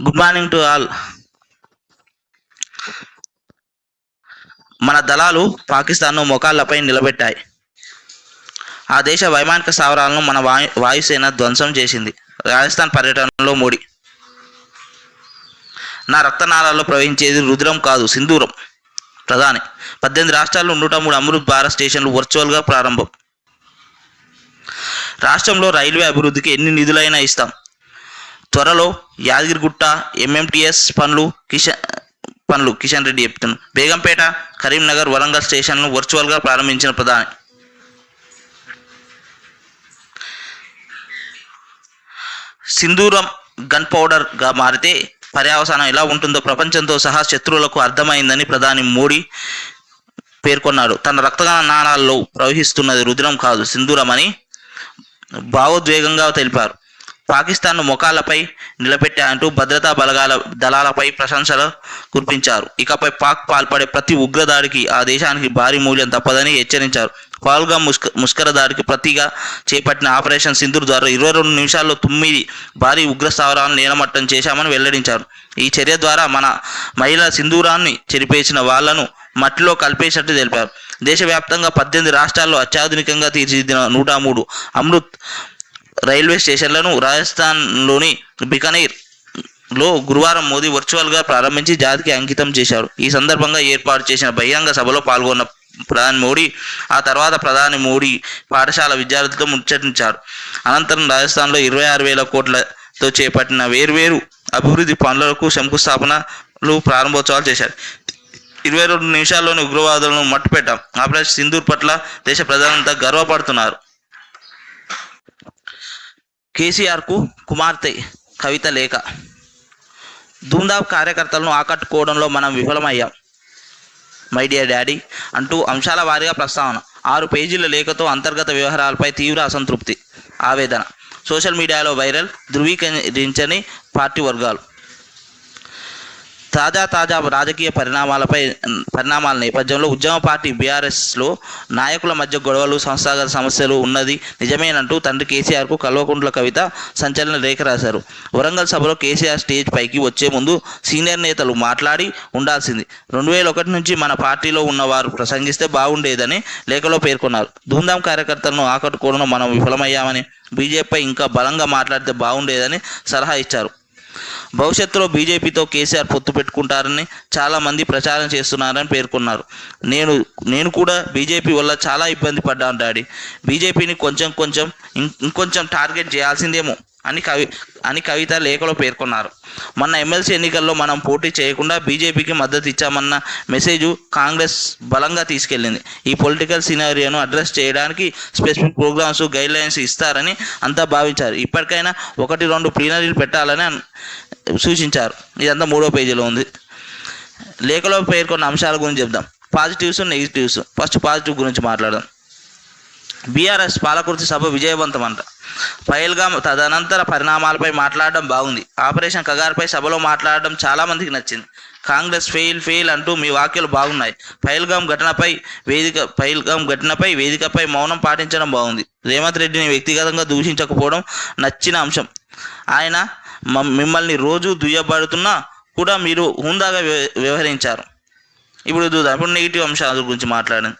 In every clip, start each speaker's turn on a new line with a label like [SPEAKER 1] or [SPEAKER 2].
[SPEAKER 1] Good morning to all మన దళాలు పాకిస్తాన్ను మొకాళ్ళపై నిలబెట్టాయి. ఆ దేశ వైమానిక స్థావరాలను మన వాయు వాయుసేన ధ్వంసం చేసింది. రాజస్థాన్ పర్యటనలో మోడీ. నా రక్తనాళాల్లో ప్రవహించేది రుద్రం కాదు సింధూరం. ప్రధాని పద్దెనిమిది రాష్ట్రాల్లో నూట మూడు అమృత్ భారత్ స్టేషన్లు వర్చువల్గా ప్రారంభం. రాష్ట్రంలో రైల్వే అభివృద్ధికి ఎన్ని నిధులైనా ఇస్తాం. త్వరలో యాదగిరిగుట్ట ఎంఎంటీఎస్ పనులు కిషన్ పనులు కిషన్ రెడ్డి చెప్తున్నారు బేగంపేట కరీంనగర్ వరంగల్ స్టేషన్లను వర్చువల్గా ప్రారంభించిన ప్రధాని. సింధూరం గన్ పౌడర్గా మారితే పర్యావసానం ఎలా ఉంటుందో ప్రపంచంతో సహా శత్రువులకు అర్థమైందని ప్రధాని మోడీ పేర్కొన్నాడు తన రక్తనాళాల్లో ప్రవహిస్తున్నది రుద్రం కాదు సింధూరం అని భావోద్వేగంగా తెలిపారు. పాకిస్తాన్ను మొకాలపై నిలబెట్టాయంటూ భద్రతా బలగాల దళాలపై ప్రశంసలు కురిపించారు. ఇకపై పాక్ పాల్పడే ప్రతి ఉగ్రదాడికి ఆ దేశానికి భారీ మూల్యం తప్పదని హెచ్చరించారు. పాల్గా ముష్క ముష్కర దాడికి ప్రతిగా చేపట్టిన ఆపరేషన్ సింధూర్ ద్వారా ఇరవై రెండు నిమిషాల్లో తొమ్మిది భారీ ఉగ్ర స్థావరాలను నేలమట్టం చేశామని వెల్లడించారు. ఈ చర్య ద్వారా మన మహిళా సింధూరాన్ని చెరిపేసిన వాళ్ళను మట్టిలో కలిపేసినట్టు తెలిపారు. దేశవ్యాప్తంగా పద్దెనిమిది రాష్ట్రాల్లో అత్యాధునికంగా తీర్చిదిద్దిన నూట మూడు అమృత్ రైల్వే స్టేషన్లను రాజస్థాన్లోని బికనీర్లో గురువారం మోదీ వర్చువల్గా ప్రారంభించి జాతికి అంకితం చేశారు. ఈ సందర్భంగా ఏర్పాటు చేసిన బహిరంగ సభలో పాల్గొన్న ప్రధాని మోడీ ఆ తర్వాత ప్రధాని మోడీ పాఠశాల విద్యార్థులతో ముచ్చటించారు. అనంతరం రాజస్థాన్లో ఇరవై ఆరు వేల కోట్లతో చేపట్టిన వేర్వేరు అభివృద్ధి పనులకు శంకుస్థాపనలు ప్రారంభోత్సవాలు చేశారు. ఇరవై రెండు నిమిషాల్లోని ఉగ్రవాదులను మట్టుపెట్టాం. ఆపరేషన్ సింధూర్ పట్ల దేశ ప్రజలంతా గర్వపడుతున్నారు. కేసీఆర్కు కుమార్తె కవిత లేఖ. ధూమ్ధామ్ కార్యకర్తలను ఆకట్టుకోవడంలో మనం విఫలమయ్యాం. మై డియర్ డాడీ అంటూ అంశాల వారీగా ప్రస్తావన. ఆరు పేజీల లేఖతో అంతర్గత వ్యవహారాలపై తీవ్ర అసంతృప్తి ఆవేదన. సోషల్ మీడియాలో వైరల్ ధృవీకరించని పార్టీ వర్గాలు. తాజా తాజా రాజకీయ పరిణామాలపై పరిణామాల నేపథ్యంలో ఉద్యమ పార్టీ బీఆర్ఎస్లో నాయకుల మధ్య గొడవలు సంస్థాగత సమస్యలు ఉన్నది నిజమేనంటూ తండ్రి కేసీఆర్కు కల్వకుంట్ల కవిత సంచలన లేఖ రాశారు. వరంగల్ సభలో కేసీఆర్ స్టేజ్ పైకి వచ్చే ముందు సీనియర్ నేతలు మాట్లాడి ఉండాల్సింది. రెండు వేల ఒకటి నుంచి మన పార్టీలో ఉన్నవారు ప్రసంగిస్తే బాగుండేదని లేఖలో పేర్కొన్నారు. ధూమ్ధాం కార్యకర్తలను ఆకట్టుకోవడంలో మనం విఫలమయ్యామని బీజేపీ ఇంకా బలంగా మాట్లాడితే బాగుండేదని సలహా ఇచ్చారు. భవిష్యత్తులో బీజేపీతో కేసీఆర్ పొత్తు పెట్టుకుంటారని చాలామంది ప్రచారం చేస్తున్నారని పేర్కొన్నారు. నేను నేను కూడా బీజేపీ వల్ల చాలా ఇబ్బంది పడ్డాను డాడీ. బీజేపీని కొంచెం కొంచెం ఇంకొంచెం టార్గెట్ చేయాల్సిందేమో. అని కవి అని కవిత లేఖలో పేర్కొన్నారు. మొన్న ఎమ్మెల్సీ ఎన్నికల్లో మనం పోటీ చేయకుండా బీజేపీకి మద్దతు ఇచ్చామన్న మెసేజ్ కాంగ్రెస్ బలంగా తీసుకెళ్ళింది. ఈ పొలిటికల్ సినారియోను అడ్రస్ చేయడానికి స్పెసిఫిక్ ప్రోగ్రామ్స్ గైడ్ లైన్స్ ఇస్తారని అంతా భావించారు. ఇప్పటికైనా ఒకటి రెండు ప్లీనరీలు పెట్టాలని సూచించారు. ఇదంతా మూడో పేజీలో ఉంది. లేఖలో పేర్కొన్న అంశాల గురించి చెప్దాం. Positives negatives? ఫస్ట్ పాజిటివ్ గురించి మాట్లాడదాం. బీఆర్ఎస్ పాలకుర్తి సభ విజయవంతం అంట పైల్గా తదనంతర పరిణామాలపై మాట్లాడడం బాగుంది. ఆపరేషన్ కగార్పై సభలో మాట్లాడడం చాలా మందికి నచ్చింది. కాంగ్రెస్ ఫెయిల్ ఫెయిల్ అంటూ మీ వ్యాఖ్యలు బాగున్నాయి. పైల్గాం ఘటనపై వేదిక పైల్గాం ఘటనపై వేదికపై మౌనం పాటించడం బాగుంది. రేవంత్ రెడ్డిని వ్యక్తిగతంగా దూషించకపోవడం నచ్చిన అంశం. ఆయన మిమ్మల్ని రోజు దుయ్యబడుతున్నా కూడా మీరు హుందాగా వ్య- వ్యవహరించారు. ఇప్పుడు చూద్దాం. ఇప్పుడు నెగిటివ్ అంశాల గురించి మాట్లాడండి.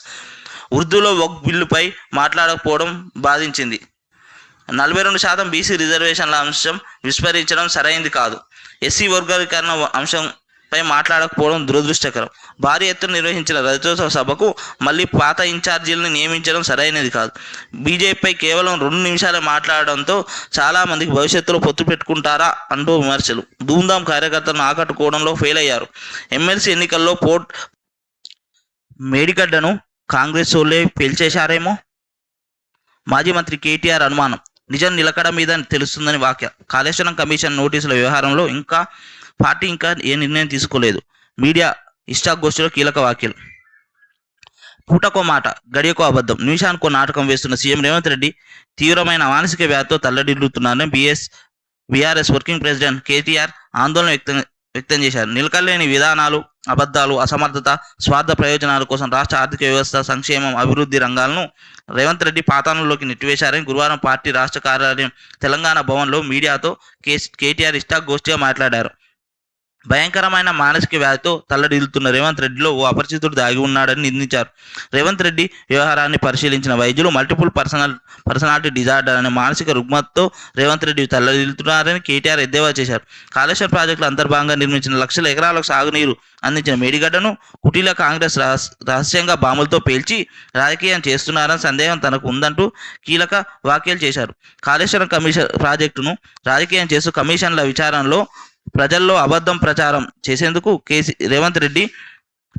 [SPEAKER 1] ఉర్దూలో ఒక బిల్లుపై మాట్లాడకపోవడం బాధించింది. నలభై రెండు శాతం బీసీ రిజర్వేషన్ల అంశం విస్మరించడం సరైంది కాదు. ఎస్సీ వర్గీకరణ అంశంపై మాట్లాడకపోవడం దురదృష్టకరం. భారీ ఎత్తున నిర్వహించిన రజతోత్సవ సభకు మళ్ళీ పాత ఇన్ఛార్జీలను నియమించడం సరైనది కాదు. బీజేపీపై కేవలం రెండు నిమిషాలు మాట్లాడడంతో చాలామందికి భవిష్యత్తులో పొత్తు పెట్టుకుంటారా అంటూ విమర్శలు. ధూమ్ధామ్ కార్యకర్తలను ఆకట్టుకోవడంలో ఫెయిల్ అయ్యారు. ఎమ్మెల్సీ ఎన్నికల్లో పోట్ మేడిగడ్డను కాంగ్రెస్ వాళ్ళే పేల్చేశారేమో? మాజీ మంత్రి కేటీఆర్ అనుమానం. నిజం నిలకడ మీద తెలుస్తుందని వాక్య కాళేశ్వరం కమిషన్ నోటీసుల వ్యవహారంలో ఇంకా పార్టీ ఇంకా ఏ నిర్ణయం తీసుకోలేదు. మీడియా ఇష్టాగోష్ఠిలో కీలక వ్యాఖ్యలు. పూటకో మాట గడియకో అబద్ధం. నిమిషానికో నాటకం వేస్తున్న సీఎం రేవంత్ రెడ్డి తీవ్రమైన మానసిక వ్యాధితో తల్లడిల్లుతున్నారని BS BRS working president KTR ఆందోళన వ్యక్తం వ్యక్తం చేశారు. నిలకలేని విధానాలు అబద్ధాలు అసమర్థత స్వార్థ ప్రయోజనాల కోసం రాష్ట్ర ఆర్థిక వ్యవస్థ సంక్షేమం అభివృద్ధి రంగాలను రేవంత్ రెడ్డి పాతాళంలోకి నెట్టివేశారని గురువారం పార్టీ రాష్ట్ర కార్యాలయం తెలంగాణ భవన్లో మీడియాతో కేస్ కేటీఆర్ ఇష్టాగోష్ఠిగా మాట్లాడారు. భయంకరమైన మానసిక వ్యాధితో తల్లడిల్లుతున్న రేవంత్ రెడ్డిలో ఓ అపరిచితుడు దాగి ఉన్నాడని నిందించారు. రేవంత్ రెడ్డి వ్యవహారాన్ని పరిశీలించిన వైద్యులు మల్టిపుల్ పర్సనల్ పర్సనాలిటీ డిజార్డర్ అనే మానసిక రుగ్మతతో రేవంత్ రెడ్డి తల్లడిల్లుతున్నారని కేటీఆర్ ఎద్దేవా చేశారు. కాళేశ్వర ప్రాజెక్టులో అంతర్భాగంగా నిర్మించిన లక్షల ఎకరాలకు సాగునీరు అందించిన మేడిగడ్డను కుటీల కాంగ్రెస్ రహస్- రహస్యంగా బాంబులతో పేల్చి రాజకీయం చేస్తున్నారని సందేహం తనకు ఉందంటూ కీలక వ్యాఖ్యలు చేశారు. కాళేశ్వరం కమిషన్ ప్రాజెక్టును రాజకీయం చేస్తూ కమిషన్ల విచారణలో ప్రజల్లో అబద్ధం ప్రచారం చేసేందుకు కేసీ రేవంత్ రెడ్డి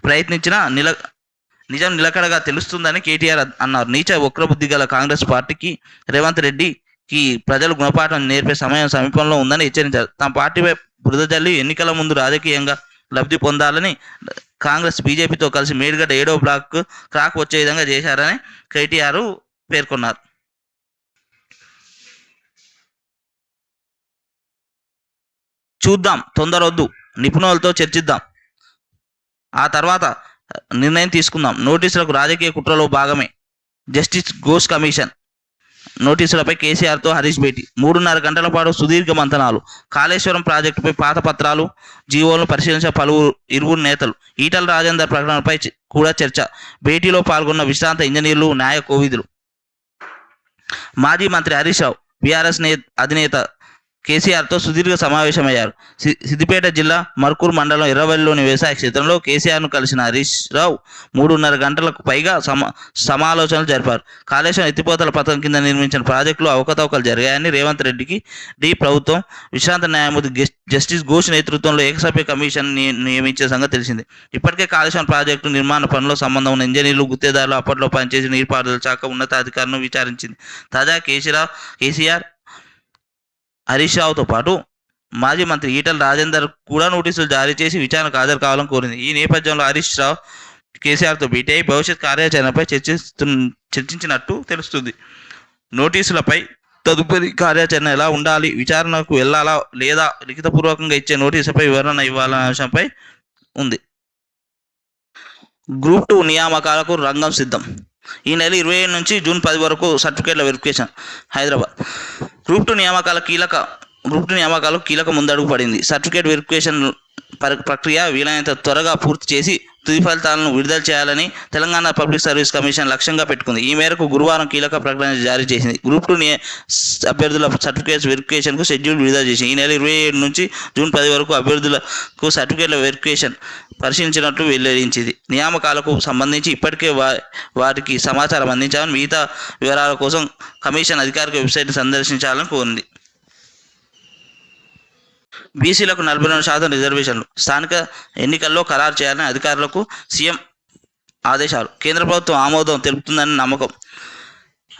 [SPEAKER 1] ప్రయత్నించిన నిల నిజం నిలకడగా తెలుస్తుందని కేటీఆర్ అన్నారు. నీచ వక్రబుద్ధి గల కాంగ్రెస్ పార్టీకి రేవంత్ రెడ్డికి ప్రజలు గుణపాఠం నేర్పే సమయం సమీపంలో ఉందని హెచ్చరించారు. తమ పార్టీపై బురద జల్లి ఎన్నికల ముందు రాజకీయంగా లబ్ధి పొందాలని కాంగ్రెస్ బీజేపీతో కలిసి మేడిగడ్డ ఏడో బ్లాక్ క్రాక్ వచ్చే విధంగా చేశారని కేటీఆర్ పేర్కొన్నారు. చూద్దాం తొందరొద్దు నిపుణులతో చర్చిద్దాం. ఆ తర్వాత నిర్ణయం తీసుకుందాం. నోటీసులకు రాజకీయ కుట్రలో భాగమే. Justice Ghosh commission. నోటీసులపై కేసీఆర్తో హరీష్ భేటీ. మూడున్నర గంటల పాటు సుదీర్ఘ మంతనాలు. కాళేశ్వరం ప్రాజెక్టుపై పాత పత్రాలు జీవోలను పరిశీలించిన పలువురు ఇరువురు నేతలు. ఈటల రాజేందర్ ప్రకటనపై కూడా చర్చ. భేటీలో పాల్గొన్న విశ్రాంత ఇంజనీర్లు న్యాయ కోవిదులు. మాజీ మంత్రి హరీష్ రావు బీఆర్ఎస్ అధినేత కేసీఆర్తో సుదీర్ఘ సమావేశమయ్యారు. సి- సిద్దిపేట జిల్లా మర్కూర్ మండలం ఎర్రవల్లిలోని వ్యవసాయ క్షేత్రంలో కేసీఆర్ను కలిసిన హరీష్ రావు మూడున్నర గంటలకు పైగా సమా సమాలోచనలు జరిపారు. కాళేశ్వరం ఎత్తిపోతల పథకం కింద నిర్మించిన ప్రాజెక్టులు అవకతవకలు జరిగాయని రేవంత్ రెడ్డికి డి ప్రభుత్వం విశ్రాంత న్యాయమూర్తి గెస్- జస్టిస్ ఘోష్ నేతృత్వంలో ఏకసభ్య కమిషన్ ని- నియమించే సంగతి తెలిసింది. ఇప్పటికే కాళేశ్వరం ప్రాజెక్టు నిర్మాణ పనిలో సంబంధం ఉన్న ఇంజనీర్లు గుత్తేదారులు అప్పట్లో పనిచేసిన నీటిపారుదల శాఖ ఉన్నతాధికారులను విచారించింది. తాజా కేసీరావు కేసీఆర్ హరీష్ రావుతో పాటు మాజీ మంత్రి ఈటల రాజేందర్ కూడా నోటీసులు జారీ చేసి విచారణకు హాజరు కావాలని కోరింది. ఈ నేపథ్యంలో హరీష్ రావు కేసీఆర్తో భేటీ అయి భవిష్యత్ కార్యాచరణపై చర్చిస్తు చర్చించినట్టు తెలుస్తుంది. నోటీసులపై తదుపరి కార్యాచరణ ఎలా ఉండాలి? విచారణకు వెళ్ళాలా లేదా? లిఖితపూర్వకంగా ఇచ్చే నోటీసులపై వివరణ ఇవ్వాలనే అంశంపై ఉంది. గ్రూప్ టూ నియామకాలకు రంగం సిద్ధం. ఈ నెల ఇరవై ఏడు నుంచి జూన్ పది వరకు సర్టిఫికేట్ల వెరిఫికేషన్. హైదరాబాద్ గ్రూప్ టూ నియామకాల కీలక గ్రూప్ టూ నియామకాలు కీలక ముందడుగు పడింది. సర్టిఫికేట్ వెరిఫికేషన్ ప్రక్రియ వీలైనంత త్వరగా పూర్తి చేసి తుది ఫలితాలను విడుదల చేయాలని తెలంగాణ పబ్లిక్ సర్వీస్ కమిషన్ లక్ష్యంగా పెట్టుకుంది. ఈ మేరకు గురువారం కీలక ప్రకటన జారీ చేసింది. గ్రూప్ టూ అభ్యర్థుల సర్టిఫికేట్స్ వెరిఫికేషన్కు షెడ్యూల్ విడుదల చేసింది. ఈ నెల ఇరవై ఏడు నుంచి జూన్ పది వరకు అభ్యర్థులకు సర్టిఫికేట్ల వెరిఫికేషన్ పరిశీలించినట్లు వెల్లడించింది. నియామకాలకు సంబంధించి ఇప్పటికే వా వారికి సమాచారం అందించాలని మిగతా వివరాల కోసం కమిషన్ అధికారిక వెబ్సైట్ సందర్శించాలని కోరింది. బీసీలకు నలభై రెండు శాతం రిజర్వేషన్లు. స్థానిక ఎన్నికల్లో ఖరారు చేయాలని అధికారులకు సీఎం ఆదేశాలు. కేంద్ర ప్రభుత్వం ఆమోదం తెలుపుతుందని నమ్మకం.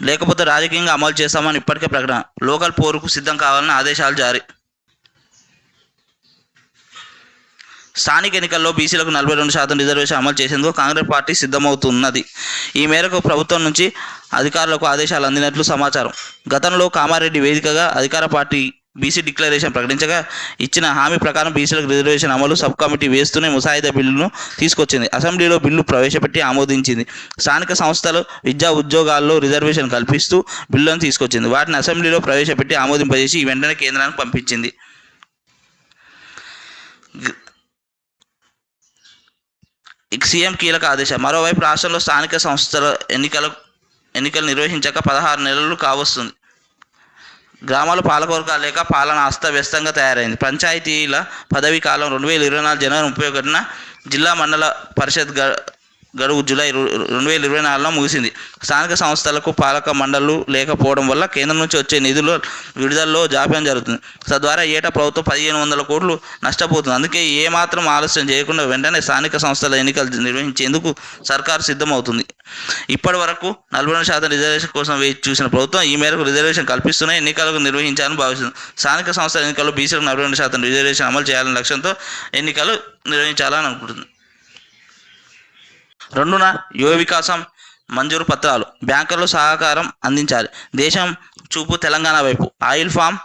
[SPEAKER 1] లేకపోతే రాజకీయంగా అమలు చేస్తామని ఇప్పటికే ప్రకటన. లోకల్ పోరుకు సిద్ధం కావాలని ఆదేశాలు జారీ. స్థానిక ఎన్నికల్లో బీసీలకు నలభై రెండు శాతం రిజర్వేషన్ అమలు చేసేందుకు కాంగ్రెస్ పార్టీ సిద్ధమవుతున్నది. ఈ మేరకు ప్రభుత్వం నుంచి అధికారులకు ఆదేశాలు అందినట్లు సమాచారం. గతంలో కామారెడ్డి వేదికగా అధికార పార్టీ బీసీ డిక్లరేషన్ ప్రకటించగా ఇచ్చిన హామీ ప్రకారం బీసీలకు రిజర్వేషన్ అమలు సబ్ కమిటీ వేస్తూనే ముసాయిదా బిల్లును తీసుకొచ్చింది. అసెంబ్లీలో బిల్లు ప్రవేశపెట్టి ఆమోదించింది. స్థానిక సంస్థలు విద్యా ఉద్యోగాల్లో రిజర్వేషన్ కల్పిస్తూ బిల్లును తీసుకొచ్చింది. వాటిని అసెంబ్లీలో ప్రవేశపెట్టి ఆమోదింపజేసి వెంటనే కేంద్రానికి పంపించింది. సీఎం కీలక ఆదేశం. మరోవైపు రాష్ట్రంలో స్థానిక సంస్థల ఎన్నికల ఎన్నికలు నిర్వహించాక పదహారు నెలలు కావస్తుంది. గ్రామాల పాలకొరక లేక పాలన అస్తవ్యస్తంగా తయారైంది. పంచాయతీల పదవీ కాలం రెండు వేల ఇరవై నాలుగు జనవరి ముప్పై ఒకటిన జిల్లా మండల పరిషత్ గ గడువు జూలై రెండు వేల ఇరవై నాలుగులో ముగిసింది. స్థానిక సంస్థలకు పాలక మండళ్ళు లేకపోవడం వల్ల కేంద్రం నుంచి వచ్చే నిధులు విడుదలలో జాప్యం జరుగుతుంది. తద్వారా ఏటా ప్రభుత్వం పదిహేను వందల కోట్లు నష్టపోతుంది. అందుకే ఏమాత్రం ఆలస్యం చేయకుండా వెంటనే స్థానిక సంస్థల ఎన్నికలు నిర్వహించేందుకు సర్కారు సిద్ధమవుతుంది. ఇప్పటి వరకు నలభై శాతం రిజర్వేషన్ కోసం వేచి చూసిన ప్రభుత్వం ఈ మేరకు రిజర్వేషన్ కల్పిస్తూనే ఎన్నికలకు నిర్వహించాలని భావిస్తుంది. స్థానిక సంస్థల ఎన్నికల్లో బీసీలకు నలభై రెండు శాతం రిజర్వేషన్ అమలు చేయాలనే లక్ష్యంతో ఎన్నికలు నిర్వహించాలని అనుకుంటుంది రెండున యువ వికాసం మంజూరు పత్రాలు. బ్యాంకర్లు సహకారం అందించాలి. దేశం చూపు తెలంగాణ వైపు. ఆయిల్ ఫామ్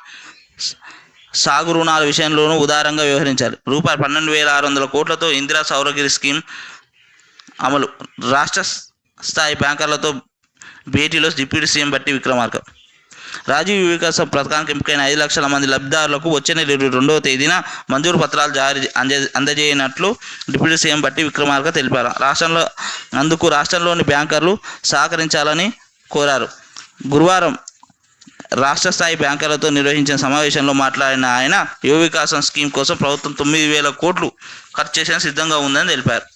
[SPEAKER 1] సాగు రుణాల విషయంలోనూ ఉదారంగా వ్యవహరించాలి. రూపాయలు పన్నెండు వేల ఆరు వందల కోట్లతో ఇందిరా సౌరగిరి స్కీమ్ అమలు. రాష్ట్ర స్థాయి బ్యాంకర్లతో భేటీలో డిప్యూటీ సీఎం బట్టి విక్రమార్క రాజీవ్ వికాసం పథకానికి ఎంపికైన ఐదు లక్షల మంది లబ్ధిదారులకు వచ్చే నెల ఇరవై రెండవ తేదీన మంజూరు పత్రాలు జారీ అంద అందజేయనట్లు డిప్యూటీ సీఎం బట్టి విక్రమార్క తెలిపారు. రాష్ట్రంలో అందుకు రాష్ట్రంలోని బ్యాంకర్లు సహకరించాలని కోరారు. గురువారం రాష్ట్ర స్థాయి బ్యాంకర్లతో నిర్వహించిన సమావేశంలో మాట్లాడిన ఆయన యువ వికాసం స్కీమ్ కోసం ప్రభుత్వం తొమ్మిది వేల కోట్లు ఖర్చు చేసిన సిద్ధంగా ఉందని తెలిపారు.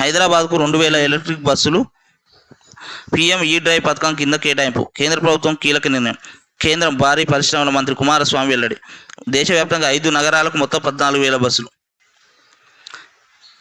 [SPEAKER 1] హైదరాబాద్కు రెండు వేల ఎలక్ట్రిక్ బస్సులు పీఎం ఈ డ్రైవ్ పథకం కింద కేటాయింపు. కేంద్ర ప్రభుత్వం కీలక నిర్ణయం. కేంద్రం భారీ పరిశ్రమల మంత్రి కుమారస్వామి వెల్లడి. దేశవ్యాప్తంగా ఐదు నగరాలకు మొత్తం పద్నాలుగు వేల బస్సులు.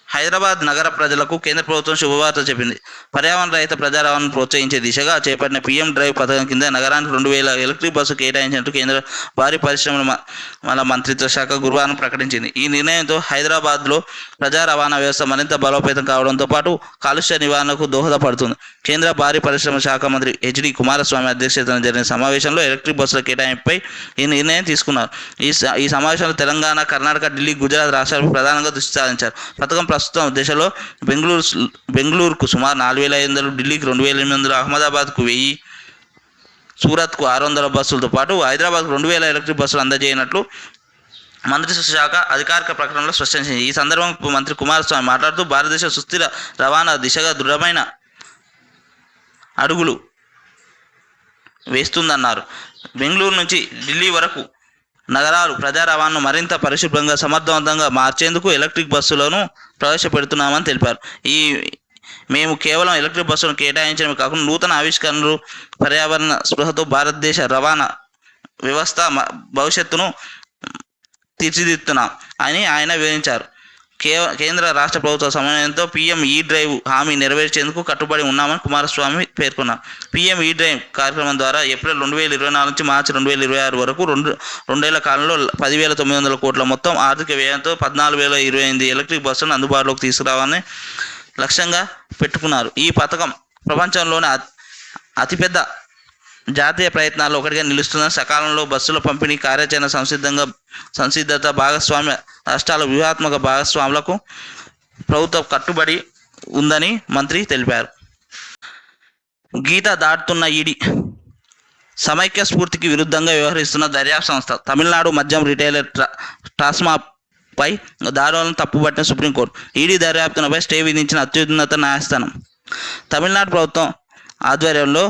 [SPEAKER 1] హైదరాబాద్ నగర ప్రజలకు కేంద్ర ప్రభుత్వం శుభవార్త చెప్పింది. పర్యావరణ రహిత ప్రజా రవాణాను ప్రోత్సహించే దిశగా చేపట్టిన పీఎం డ్రైవ్ పథకం కింద నగరానికి రెండు వేల ఎలక్ట్రిక్ బస్సు కేటాయించినట్టు కేంద్ర భారీ పరిశ్రమల మన మంత్రిత్వ శాఖ గురువారం ప్రకటించింది. ఈ నిర్ణయంతో హైదరాబాద్లో ప్రజా రవాణా వ్యవస్థ మరింత బలోపేతం కావడంతో పాటు కాలుష్య నివారణకు దోహదపడుతుంది. కేంద్ర భారీ పరిశ్రమ శాఖ మంత్రి హెచ్డి కుమారస్వామి అధ్యక్షతన జరిగిన సమావేశంలో ఎలక్ట్రిక్ బస్సుల కేటాయింపుపై ఈ నిర్ణయం తీసుకున్నారు. ఈ స- ఈ సమావేశంలో తెలంగాణ కర్ణాటక ఢిల్లీ గుజరాత్ రాష్ట్రాలకు ప్రధానంగా దృష్టి సారించారు. పథకం ప్రస్తుతం దేశంలో బెంగళూరు బెంగళూరుకు సుమారు నాలుగు వేల ఐదు వందలు ఢిల్లీకి రెండు వేల ఎనిమిది వందలు అహ్మదాబాద్కు వెయ్యి సూరత్కు ఆరు వందల బస్సులతో పాటు హైదరాబాద్కు రెండు వేల ఎలక్ట్రిక్ బస్సులు అందజేయనట్లు మంత్రిత్వ శాఖ అధికారిక ప్రకటనలో స్పష్టం ఈ సందర్భంగా మంత్రి కుమారస్వామి మాట్లాడుతూ భారతదేశ సుస్థిర రవాణా దిశగా దృఢమైన అడుగులు వేస్తుందన్నారు. బెంగళూరు నుంచి ఢిల్లీ వరకు నగరాలు ప్రజా రవాణాను మరింత పరిశుభ్రంగా సమర్థవంతంగా మార్చేందుకు ఎలక్ట్రిక్ బస్సులను ప్రవేశపెడుతున్నామని తెలిపారు. ఈ మేము కేవలం ఎలక్ట్రిక్ బస్సులను కేటాయించడమే కాకుండా నూతన ఆవిష్కరణలు పర్యావరణ స్పృహతో భారతదేశ రవాణా వ్యవస్థ భవిష్యత్తును తీర్చిదిద్దుతున్నాం అని ఆయన వివరించారు. కే కేంద్ర రాష్ట్ర ప్రభుత్వ సమన్వయంతో పీఎం ఈ డ్రైవ్ హామీ నెరవేర్చేందుకు కట్టుబడి ఉన్నామని కుమారస్వామి పేర్కొన్నారు. పీఎం ఈ డ్రైవ్ కార్యక్రమం ద్వారా ఏప్రిల్ రెండు వేల ఇరవై నాలుగు నుంచి మార్చి రెండు వేల ఇరవై ఆరు వరకు రెండు రెండేళ్ళ కాలంలో పదివేల తొమ్మిది వందల కోట్ల మొత్తం ఆర్థిక వ్యయంతో పద్నాలుగు వేల ఇరవై ఎనిమిది ఎలక్ట్రిక్ బస్సులను అందుబాటులోకి తీసుకురావాలని లక్ష్యంగా పెట్టుకున్నారు. ఈ పథకం ప్రపంచంలోనే అతిపెద్ద జాతీయ ప్రయత్నాల్లో ఒకటిగా నిలుస్తున్న సకాలంలో బస్సుల పంపిణీ కార్యాచరణ సంసిద్ధంగా సంసిద్ధత భాగస్వామ్య రాష్ట్రాల వ్యూహాత్మక భాగస్వాములకు ప్రభుత్వం కట్టుబడి ఉందని మంత్రి తెలిపారు. గీత దాటుతున్న ఈడీ సమైక్య స్ఫూర్తికి విరుద్ధంగా వ్యవహరిస్తున్న దర్యాప్తు సంస్థ తమిళనాడు మద్యం రిటైలర్ ట్రా- పై దారులను తప్పుపట్టిన సుప్రీంకోర్టు. ఈడీ దర్యాప్తునపై స్టే విధించిన అత్యున్నత న్యాయస్థానం. తమిళనాడు ప్రభుత్వం ఆధ్వర్యంలో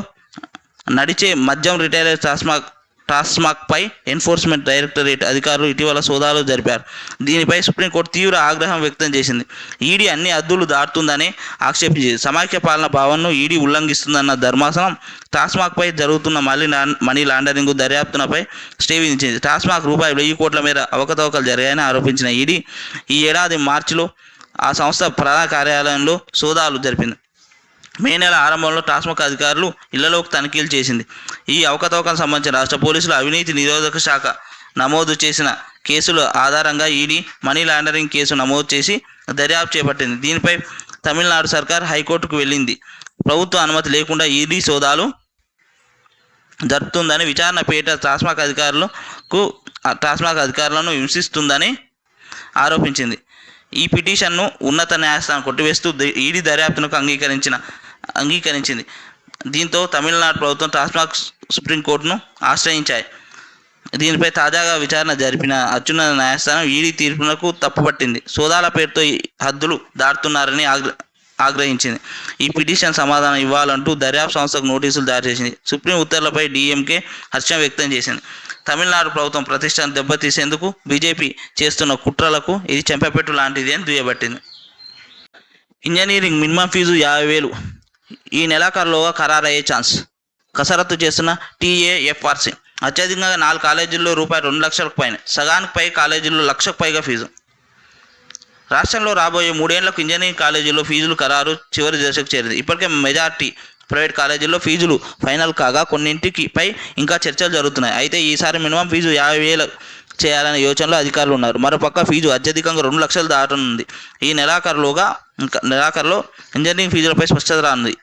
[SPEAKER 1] నడిచే మద్యం రిటైలర్ టాస్మాక్ టాస్మాక్పై ఎన్ఫోర్స్మెంట్ డైరెక్టరేట్ అధికారులు ఇటీవల సోదాలు జరిపారు. దీనిపై సుప్రీంకోర్టు తీవ్ర ఆగ్రహం వ్యక్తం చేసింది. ఈడీ అన్ని అద్దులు దాటుతుందని ఆక్షేపించింది సమాఖ్య పాలన భావనను ఈడీ ఉల్లంఘిస్తుందన్న ధర్మాసనం టాస్మాక్పై జరుగుతున్న మళ్ళీ మనీ లాండరింగ్ దర్యాప్తునపై స్టే విధించింది టాస్మాక్ రూపాయి వెయ్యి కోట్ల మేర అవకతవకలు జరిగాయని ఆరోపించిన ఈడీ ఈ ఏడాది మార్చిలో ఆ సంస్థ ప్రధాన కార్యాలయంలో సోదాలు జరిపింది. మే నెల ఆరంభంలో టాస్మాక్ అధికారులు ఇళ్ళలోకి తనిఖీలు చేసింది. ఈ అవకతవకలకు సంబంధించిన రాష్ట్ర పోలీసులు అవినీతి నిరోధక శాఖ నమోదు చేసిన కేసుల ఆధారంగా ఈడీ మనీ లాండరింగ్ కేసు నమోదు చేసి దర్యాప్తు చేపట్టింది. దీనిపై తమిళనాడు సర్కార్ హైకోర్టుకు వెళ్ళింది. ప్రభుత్వ అనుమతి లేకుండా ఈడీ సోదాలు జరుపుతుందని విచారణ పేట టాస్మాక్ అధికారులకు ఆ టాస్మాక్ అధికారులను హింసిస్తుందని ఆరోపించింది. ఈ పిటిషన్ను ఉన్నత న్యాయస్థానం కొట్టివేస్తూ ఈడీ దర్యాప్తునకు అంగీకరించిన అంగీకరించింది. దీంతో తమిళనాడు ప్రభుత్వం టాస్మాక్ సుప్రీంకోర్టును ఆశ్రయించాయి. దీనిపై తాజాగా విచారణ జరిపిన అత్యున్నత న్యాయస్థానం ఈడీ తీర్పునకు తప్పుపట్టింది. సోదాల పేరుతో ఈ హద్దులు దాటుతున్నారని ఆగ్ర ఆగ్రహించింది. ఈ పిటిషన్ సమాధానం ఇవ్వాలంటూ దర్యాప్తు సంస్థకు నోటీసులు జారీ చేసింది. సుప్రీం ఉత్తర్వులపై డీఎంకే హర్షం వ్యక్తం చేసింది. తమిళనాడు ప్రభుత్వం ప్రతిష్టను దెబ్బతీసేందుకు బీజేపీ చేస్తున్న కుట్రలకు ఇది చెంపపెట్టు లాంటిది అని దుయ్యబట్టింది. ఇంజనీరింగ్ మినిమం ఫీజు యాభై వేలు. ఈ నెలాఖరులోగా ఖరారయ్యే ఛాన్స్. కసరత్తు చేస్తున్న టీఏఎఫ్ఆర్సీ. అత్యధికంగా నాలుగు కాలేజీల్లో రూపాయి రెండు లక్షలకు పైన. సగానికి పై కాలేజీల్లో లక్షకు పైగా ఫీజు. రాష్ట్రంలో రాబోయే మూడేళ్ళకు ఇంజనీరింగ్ కాలేజీల్లో ఫీజులు ఖరారు చివరి దశకు చేరింది. ఇప్పటికే మెజార్టీ ప్రైవేట్ కాలేజీల్లో ఫీజులు ఫైనల్ కాగా కొన్నింటికి పై ఇంకా చర్చలు జరుగుతున్నాయి. అయితే ఈసారి మినిమం ఫీజు యాభై వేలు చేయాలనే యోచనలో అధికారులు ఉన్నారు. మరోపక్క ఫీజు అత్యధికంగా రెండు లక్షలు దాటనుంది. ఈ నెలాఖరులోగా ఇంకా నెలాఖరులో ఇంజనీరింగ్ ఫీజులపై స్పష్టత రానుంది.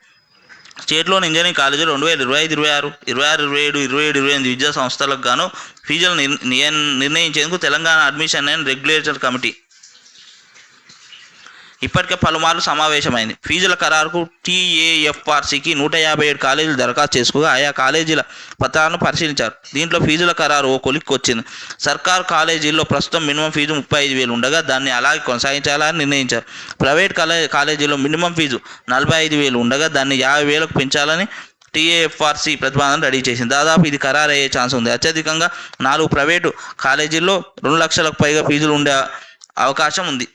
[SPEAKER 1] స్టేట్లోని ఇంజనీరింగ్ కాలేజీలు రెండు వేల ఇరవై ఐదు ఇరవై ఆరు ఇరవై ఆరు ఇరవై ఏడు ఇరవై ఏడు ఇరవై ఎనిమిది విద్యా సంస్థలకు గాను ఫీజులు నిర్- నియన్- నిర్ణయించేందుకు Telangana admission and regulator committee ఇప్పటికే పలుమార్లు సమావేశమైంది. ఫీజుల ఖరారుకు టీఏఎఫ్ఆర్సీకి నూట యాభై ఏడు కాలేజీలు దరఖాస్తు చేసుకోగా ఆయా కాలేజీల పత్రాలను పరిశీలించారు. దీంట్లో ఫీజుల ఖరారు ఓ కొలిక్కి వచ్చింది. సర్కారు కాలేజీల్లో ప్రస్తుతం మినిమం ఫీజు ముప్పై ఐదు వేలు ఉండగా దాన్ని అలాగే కొనసాగించాలని నిర్ణయించారు. ప్రైవేట్ కాలే కాలేజీలో మినిమం ఫీజు నలభై ఐదు వేలు ఉండగా దాన్ని యాభై వేలకు పెంచాలని టీఏఎఫ్ఆర్సీ ప్రతిపాదన రెడీ చేసింది. దాదాపు ఇది ఖరారు అయ్యే ఛాన్స్ ఉంది. అత్యధికంగా నాలుగు ప్రైవేటు కాలేజీల్లో రెండు లక్షలకు పైగా ఫీజులు ఉండే అవకాశం ఉంది.